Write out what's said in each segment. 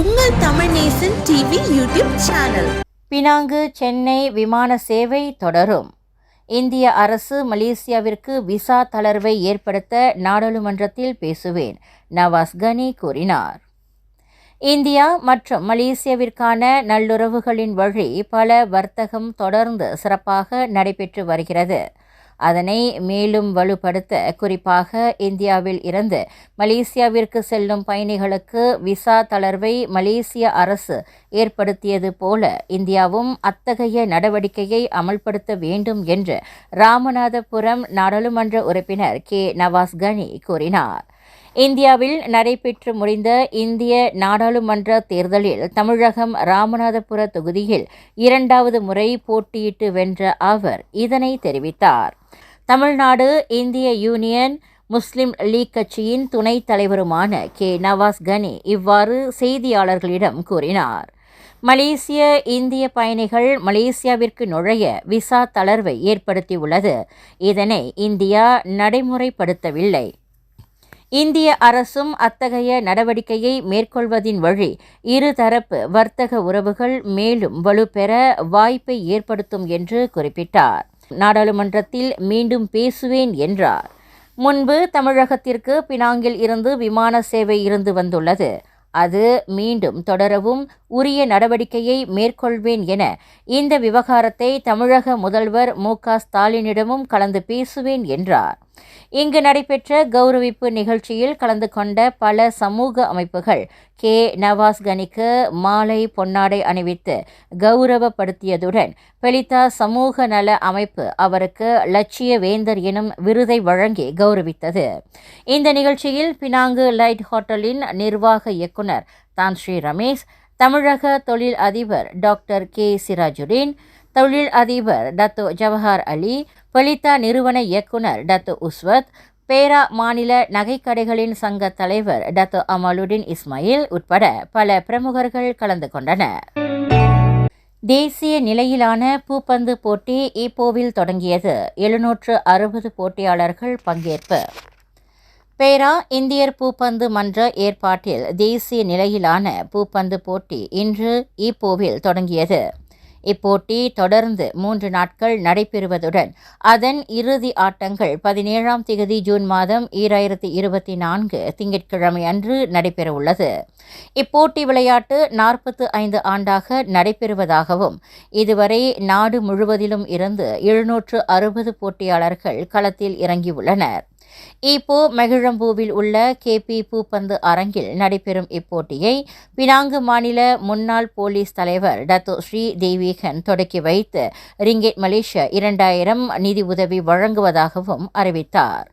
உங்கள் Tamil Nesan TV YouTube channel. Penang Chennai விமான சேவை தொடரும். இந்திய அரசு மலேசியாவிற்கு விசா தளர்வை ஏற்படுத்த நாடாளுமன்றத்தில் பேசுவேன் நவாஸ் கனி கூறினார். இந்தியா மற்றும் மலேசியாவிற்கான நல்லுறவுகளின் வழி பல வர்த்தகம் தொடர்ந்து சிறப்பாக நடைபெற்று வருகிறது. அதனை மேலும் வலுப்படுத்த குறிப்பாக இந்தியாவில் இருந்து மலேசியாவிற்கு செல்லும் பயணிகளுக்கு விசா தளர்வை மலேசிய அரசு ஏற்படுத்தியது போல இந்தியாவும் அத்தகைய நடவடிக்கையை அமல்படுத்த வேண்டும் என்று ராமநாதபுரம் நாடாளுமன்ற உறுப்பினர் கே நவாஸ் கனி கூறினார். இந்தியாவில் நடைபெற்று முடிந்த இந்திய நாடாளுமன்ற தேர்தலில் தமிழகம் ராமநாதபுர தொகுதியில் இரண்டாவது முறை போட்டியிட்டு வென்ற அவர் இதனை தெரிவித்தார். தமிழ்நாடு இந்திய யூனியன் முஸ்லிம் லீக் கட்சியின் துணைத் தலைவருமான கே. நவாஸ் கனி இவ்வாறு செய்தியாளர்களிடம் கூறினார். மலேசிய இந்திய பயணிகள் மலேசியாவிற்கு நுழைய விசா தளர்வை ஏற்படுத்தியுள்ளது. இதனை இந்தியா நடைமுறைப்படுத்தவில்லை. இந்திய அரசும் அத்தகைய நடவடிக்கையை மேற்கொள்வதின் வழி இருதரப்பு வர்த்தக உறவுகள் மேலும் வலுப்பெற வாய்ப்பை ஏற்படுத்தும் என்று குறிப்பிட்டார். நாடாளுமன்றத்தில் மீண்டும் பேசுவேன் என்றார். முன்பு தமிழகத்திற்கு பினாங்கில் இருந்து விமான சேவை இருந்து வந்துள்ளது. அது மீண்டும் தொடரவும் உரிய நடவடிக்கையை மேற்கொள்வேன் என இந்த விவகாரத்தை தமிழக முதல்வர் மு க ஸ்டாலினிடமும் கலந்து பேசுவேன் என்றார். இங்கு நடைபெற்ற கௌரவிப்பு நிகழ்ச்சியில் கலந்து கொண்ட பல சமூக அமைப்புகள் கே. நவாஸ் கனிக்கு மாலை பொன்னாடை அணிவித்து கௌரவப்படுத்தியதுடன் பெலிதா சமூக நல அமைப்பு அவருக்கு லட்சிய வேந்தர் எனும் விருதை வழங்கி கௌரவித்தது. இந்த நிகழ்ச்சியில் பினாங்கு லைட் ஹோட்டலின் நிர்வாக இயக்குனர் தான் ஸ்ரீ ரமேஷ் தமிழக தொழில் அதிபர் டாக்டர் கே. சிராஜுடீன் தொழில் அதிபர் டத்தோ ஜவஹர் அலி பலிதா நிறுவன இயக்குனர் டத்து உஸ்வத் பேரா மாநில நகைக்கடைகளின் சங்க தலைவர் டத்து அமலுடின் இஸ்மாயில் உட்பட பல பிரமுகர்கள் கலந்து கொண்டனர். தேசிய நிலையிலான பூப்பந்து போட்டி ஈப்போவில் தொடங்கியது. எழுநூற்று அறுபது போட்டியாளர்கள் பங்கேற்பு. பேரா இந்தியர் பூப்பந்து மன்ற ஏற்பாட்டில் தேசிய நிலையிலான பூப்பந்து போட்டி இன்று ஈப்போவில் தொடங்கியது. இப்போட்டி தொடர்ந்து மூன்று நாட்கள் நடைபெறுவதுடன் அதன் இறுதி ஆட்டங்கள் பதினேழாம் திகதி ஜூன் மாதம் ஈராயிரத்தி இருபத்தி நான்கு திங்கட்கிழமை அன்று நடைபெறவுள்ளது. இப்போட்டி விளையாட்டு நாற்பத்து ஐந்து ஆண்டாக நடைபெறுவதாகவும் இதுவரை நாடு முழுவதிலும் இருந்து எழுநூற்று அறுபது போட்டியாளர்கள் களத்தில் இறங்கியுள்ளனர். இப்போ மகிழம்பூவில் உள்ள கே பி பூப்பந்து அரங்கில் நடைபெறும் இப்போட்டியை பினாங்கு மாநில முன்னாள் போலீஸ் தலைவர் டத்தோ ஸ்ரீ தேவிகன் தொடக்கி வைத்து ரிங்கெட் மலேசியா இரண்டாயிரம் நிதி உதவி வழங்குவதாகவும் அறிவித்தார்.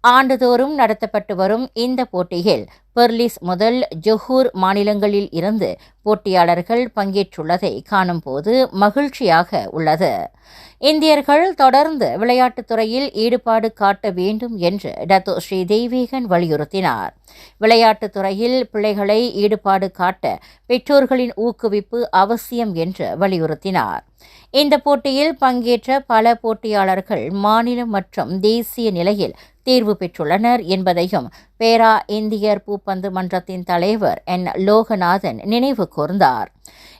ஆண்டுதோறும் நடத்தப்பட்டு வரும் இந்த போட்டியில் பெர்லிஸ் முதல் ஜொஹூர் மாநிலங்களில் இருந்து போட்டியாளர்கள் பங்கேற்றுள்ளதை காணும்போது மகிழ்ச்சியாக உள்ளது. இந்தியர்கள் தொடர்ந்து விளையாட்டுத் துறையில் ஈடுபாடு காட்ட வேண்டும் என்று டத்தோ ஸ்ரீ தெய்வீகன் வலியுறுத்தினார். விளையாட்டுத் துறையில் பிள்ளைகளை ஈடுபாடு காட்ட பெற்றோர்களின் ஊக்குவிப்பு அவசியம் என்று வலியுறுத்தினார். இந்த போட்டியில் பங்கேற்ற பல போட்டியாளர்கள் மாநில மற்றும் தேசிய நிலையில் தீர்வு பெற்றுள்ளனர் என்பதையும் பேரா இந்தியர் பூப்பந்து மன்றத்தின் தலைவர் என். லோகநாதன் நினைவு கூர்ந்தார்.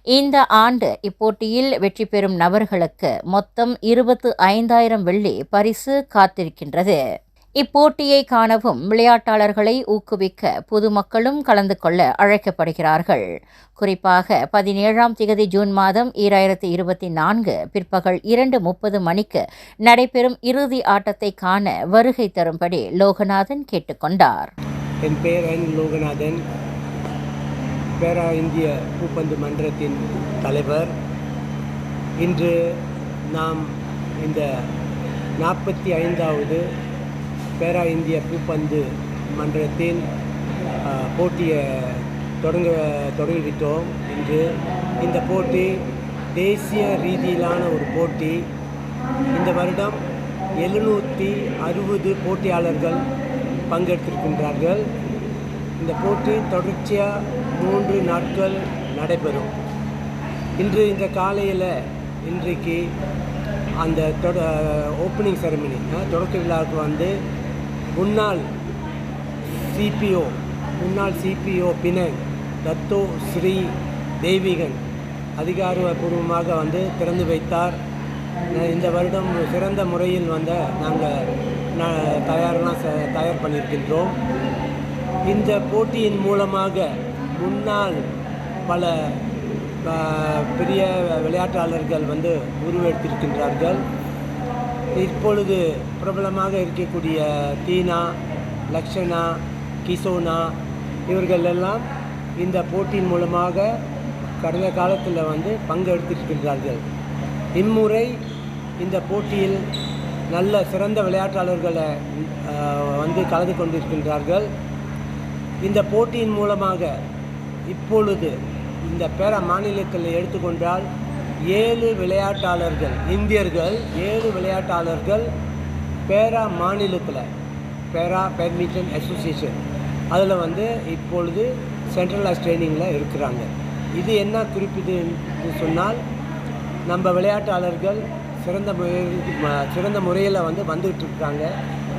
இந்த ஆண்டு இப்போட்டியில் வெற்றி பெறும் நபர்களுக்கு மொத்தம் இருபத்து ஐந்தாயிரம் வெள்ளி பரிசு காத்திருக்கின்றது. இப்போட்டியை காணவும் விளையாட்டாளர்களை ஊக்குவிக்க பொதுமக்களும் கலந்து கொள்ள அழைக்கப்படுகிறார்கள். குறிப்பாக பதினேழாம் திகதி ஜூன் மாதம் ஈராயிரத்தி இருபத்தி நான்கு பிற்பகல் இரண்டு முப்பது மணிக்கு நடைபெறும் இறுதி ஆட்டத்தை காண வருகை தரும்படி லோகநாதன் கேட்டுக்கொண்டார் என் பெயர் என் லோகநாதன். பேரா இந்திய பூப்பந்து மன்றத்தின் தலைவர். இன்று நாம் இந்த நாற்பத்தி ஐந்தாவது பேரா இந்திய பூப்பந்து மன்றத்தின் போட்டியை தொடங்க தொடங்கிவிட்டோம் இன்று இந்த போட்டி தேசிய ரீதியிலான ஒரு போட்டி. இந்த வருடம் எழுநூற்றி அறுபது போட்டியாளர்கள் பங்கெடுத்திருக்கின்றார்கள். இந்த போட்டி தொடர்ச்சியாக மூன்று நாட்கள் நடைபெறும். இன்று இந்த காலையில் இன்றைக்கு அந்த தொட ஓப்பனிங் செரமனி தொடக்க விழாவுக்கு வந்து முன்னாள் சிபிஓ முன்னாள் CPO Penang Dato Sri Deivigan அதிகாரபூர்வமாக வந்து திறந்து வைத்தார். இந்த வருடம் சிறந்த முறையில் வந்த நாங்கள் தயாரெலாம் ச தயார் பண்ணியிருக்கின்றோம். இந்த போட்டியின் மூலமாக முன்னால் பல பெரிய விளையாட்டாளர்கள் வந்து உருவெடுத்திருக்கின்றார்கள். இப்பொழுது பிரபலமாக இருக்கக்கூடிய தீனா லக்ஷனா கிசோனா இவர்கள் எல்லாம் இந்த போட்டியின் மூலமாக கடந்த காலத்தில் வந்து பங்கெடுத்திருக்கின்றார்கள் இம்முறை இந்த போட்டியில் நல்ல சிறந்த விளையாட்டாளர்களை வந்து கலந்து கொண்டிருக்கின்றார்கள். இந்த போட்டியின் மூலமாக இப்பொழுது இந்த பேர மாநிலத்தில் எடுத்துக்கொண்டால் ஏழு விளையாட்டாளர்கள் இந்தியர்கள் ஏழு விளையாட்டாளர்கள் பேரா மாநிலத்தில் பேரா பேட்மிண்டன் அசோசியேஷன் அதில் வந்து இப்பொழுது சென்ட்ரலைஸ் ட்ரைனிங்கில் இருக்கிறாங்க. இது என்ன குறிப்பிதுன்னு சொன்னால் நம்ம விளையாட்டாளர்கள் சிறந்த முறையில் சிறந்த முறையில் வந்து வந்துக்கிட்டு இருக்காங்க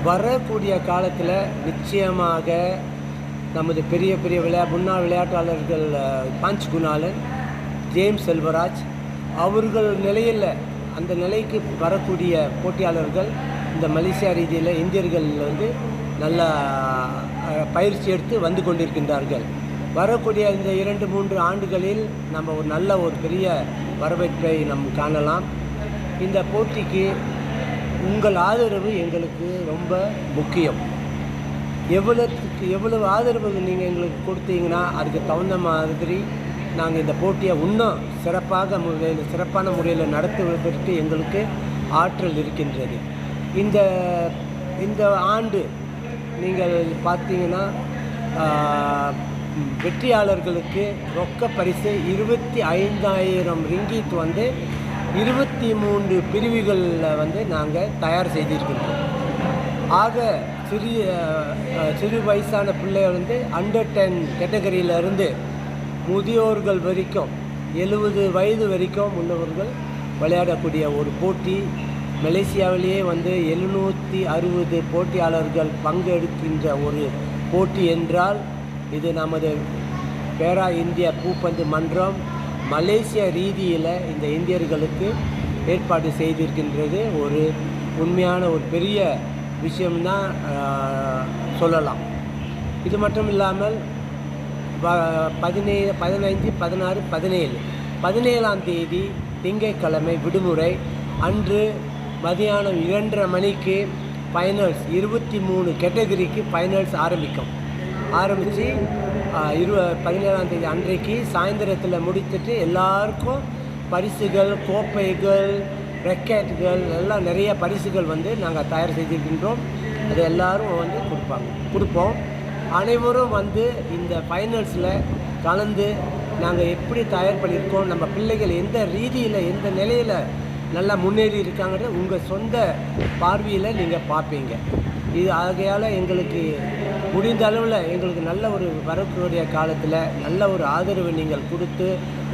வரக்கூடிய காலத்தில் நிச்சயமாக நமது பெரிய பெரிய விளையா முன்னாள் விளையாட்டாளர்கள் அஹ், பஞ்ச் குணாலன் ஜேம்ஸ் செல்வராஜ் அவர்கள் நிலையில் அந்த நிலைக்கு வரக்கூடிய போட்டியாளர்கள் இந்த மலேசியா ரீதியில் இந்தியர்கள் வந்து நல்லா பயிற்சி எடுத்து வந்து கொண்டிருக்கின்றார்கள். வரக்கூடிய இந்த இரண்டு மூன்று ஆண்டுகளில் நம்ம ஒரு நல்ல ஒரு பெரிய வரவேற்பை நம் காணலாம். இந்த போட்டிக்கு உங்கள் ஆதரவு எங்களுக்கு ரொம்ப முக்கியம். எவ்வளோத்துக்கு எவ்வளவு ஆதரவு நீங்கள் எங்களுக்கு கொடுத்தீங்கன்னா அதுக்கு தகுந்த மாதிரி நாங்கள் இந்த போட்டியை இன்னும் சிறப்பாக முறையில் சிறப்பான முறையில் நடத்துவதற்கு எங்களுக்கு ஆற்றல் இருக்கின்றது. இந்த இந்த ஆண்டு நீங்கள் பார்த்தீங்கன்னா வெற்றியாளர்களுக்கு ரொக்க பரிசு இருபத்தி ஐந்தாயிரம் ரிங்கீத் வந்து இருபத்தி மூன்று பிரிவுகளில் வந்து நாங்கள் தயார் செய்திருக்கின்றோம். ஆக சிறிய சிறு வயசான பிள்ளை வந்து அண்டர் டென் கேட்டகரியிலிருந்து முதியோர்கள் வரைக்கும் எழுபது வயது வரைக்கும் உள்ளவர்கள் விளையாடக்கூடிய ஒரு போட்டி மலேசியாவிலேயே வந்து எழுநூற்றி அறுபது போட்டியாளர்கள் பங்கெடுக்கின்ற ஒரு போட்டி என்றால் இது நமது பேரா இந்திய பூப்பந்து மன்றம் மலேசிய ரீதியில் இந்த இந்தியர்களுக்கு ஏற்பாடு செய்திருக்கின்றது. ஒரு உண்மையான ஒரு பெரிய விஷயம்தான் சொல்லலாம். இது மட்டும் இல்லாமல் பதினேழு பதினைஞ்சு பதினாறு பதினேழு பதினேழாம் தேதி திங்கட்கிழமை விடுமுறை. அன்று மதியானம் இரண்டரை மணிக்கு ஃபைனல்ஸ் இருபத்தி மூணு கேட்டகரிக்கு ஃபைனல்ஸ் ஆரம்பிக்கும். ஆரம்பித்து இரு பதினேழாம் தேதி அன்றைக்கு சாயந்தரத்தில் முடித்துட்டு எல்லாருக்கும் பரிசுகள் கோப்பைகள் ரெக்கெட்டுகள் எல்லாம் நிறைய பரிசுகள் வந்து நாங்கள் தயார் செய்திருக்கின்றோம். அது எல்லோரும் வந்து கொடுப்பாங்க கொடுப்போம். அனைவரும் வந்து இந்த ஃபைனல்ஸில் கலந்து நாங்கள் எப்படி தயார் பண்ணியிருக்கோம் நம்ம பிள்ளைகள் எந்த ரீதியில் எந்த நிலையில் நல்லா முன்னேறி இருக்காங்கன்னு உங்கள் சொந்த பார்வையில் நீங்கள் பார்ப்பீங்க. இது ஆகையால் எங்களுக்கு முடிந்த அளவில் எங்களுக்கு நல்ல ஒரு வரக்கூடிய காலத்தில் நல்ல ஒரு ஆதரவு நீங்கள் கொடுத்து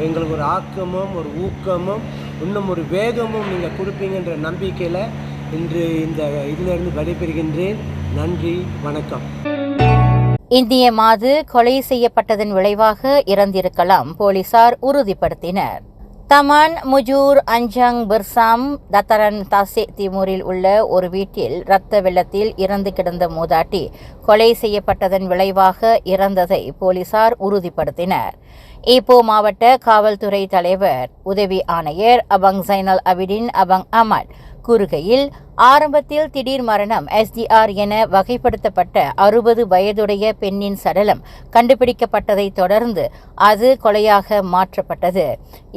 எங்களுக்கு ஒரு ஆக்கமும் ஒரு ஊக்கமும் இன்னும் ஒரு வேகமும் நீங்கள் கொடுப்பீங்கன்ற நம்பிக்கையில் இன்று இந்த இதிலிருந்து விடைபெறுகின்றேன். நன்றி வணக்கம். இந்திய மாது கொலை செய்யப்பட்டதன் விளைவாக இறந்திருக்கலாம் போலீசார் உறுதிப்படுத்தினர். Taman முஜூர் Anjang Bersam, தத்தரன் தாசே திமூரில் உள்ள ஒரு வீட்டில் இரத்த வெள்ளத்தில் இறந்து கிடந்த மூதாட்டி கொலை செய்யப்பட்டதன் விளைவாக இறந்ததை போலீசார் உறுதிப்படுத்தினர். ஈப்போ மாவட்ட காவல்துறை தலைவர் உதவி ஆணையர் அபங் சைனல் அபிடின் அபங் அமட் கூறுகையில் ஆரம்பத்தில் திடீர் மரணம் எஸ்டிஆர் என வகைப்படுத்தப்பட்ட அறுபது வயதுடைய பெண்ணின் சடலம் கண்டுபிடிக்கப்பட்டதைத் தொடர்ந்து அது கொலையாக மாற்றப்பட்டது.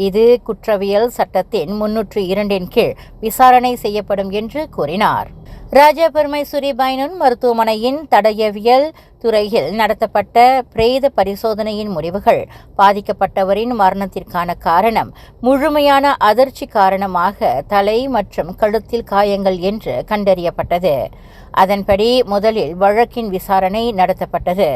இது குற்றவியல் சட்டத்தின் முன்னூற்று இரண்டின் கீழ் விசாரணை செய்யப்படும் என்று கூறினார். ராஜா பெருமைசுரி பைனன் மருத்துவமனையின் தடயவியல் துறையில் நடத்தப்பட்ட பிரேத பரிசோதனையின் முடிவுகள் பாதிக்கப்பட்டவரின் மரணத்திற்கான காரணம் முழுமையான அதிர்ச்சி காரணமாக தலை மற்றும் கழுத்தில் காயங்கள் என்று கண்டறியப்பட்டது. அதன்படி முதலில் வழக்கின் விசாரணை நடத்தப்பட்டது.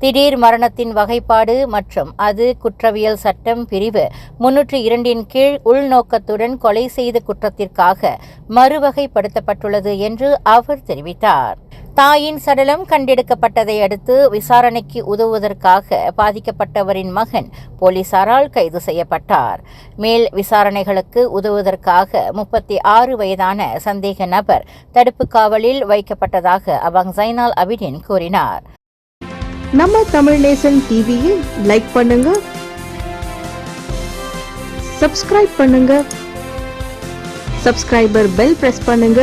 திடீர் மரணத்தின் வகைப்பாடு மற்றும் அது குற்றவியல் சட்டம் பிரிவு முன்னூற்று இரண்டின் கீழ் உள்நோக்கத்துடன் கொலை செய்த குற்றத்திற்காக மறுவகைப்படுத்தப்பட்டுள்ளது என்று அவர் தெரிவித்தார். தாயின் சடலம் கண்டெடுக்கப்பட்டதை அடுத்து விசாரணைக்கு உதவுவதற்காக பாதிக்கப்பட்டவரின் மகன் போலீசாரால் கைது செய்யப்பட்டார். மேல் விசாரணைகளுக்கு உதவுவதற்காக முப்பத்தி ஆறு வயதான சந்தேக நபர் தடுப்பு காவலில் வைக்கப்பட்டதாக அவங் ஜைனால் அபிடின் கூறினார். நம்ம தமிழ் நேசன் டிவியை லைக் பண்ணுங்க சப்ஸ்கிரைப் பண்ணுங்க சப்ஸ்கிரைபர் பெல் பிரஸ் பண்ணுங்க.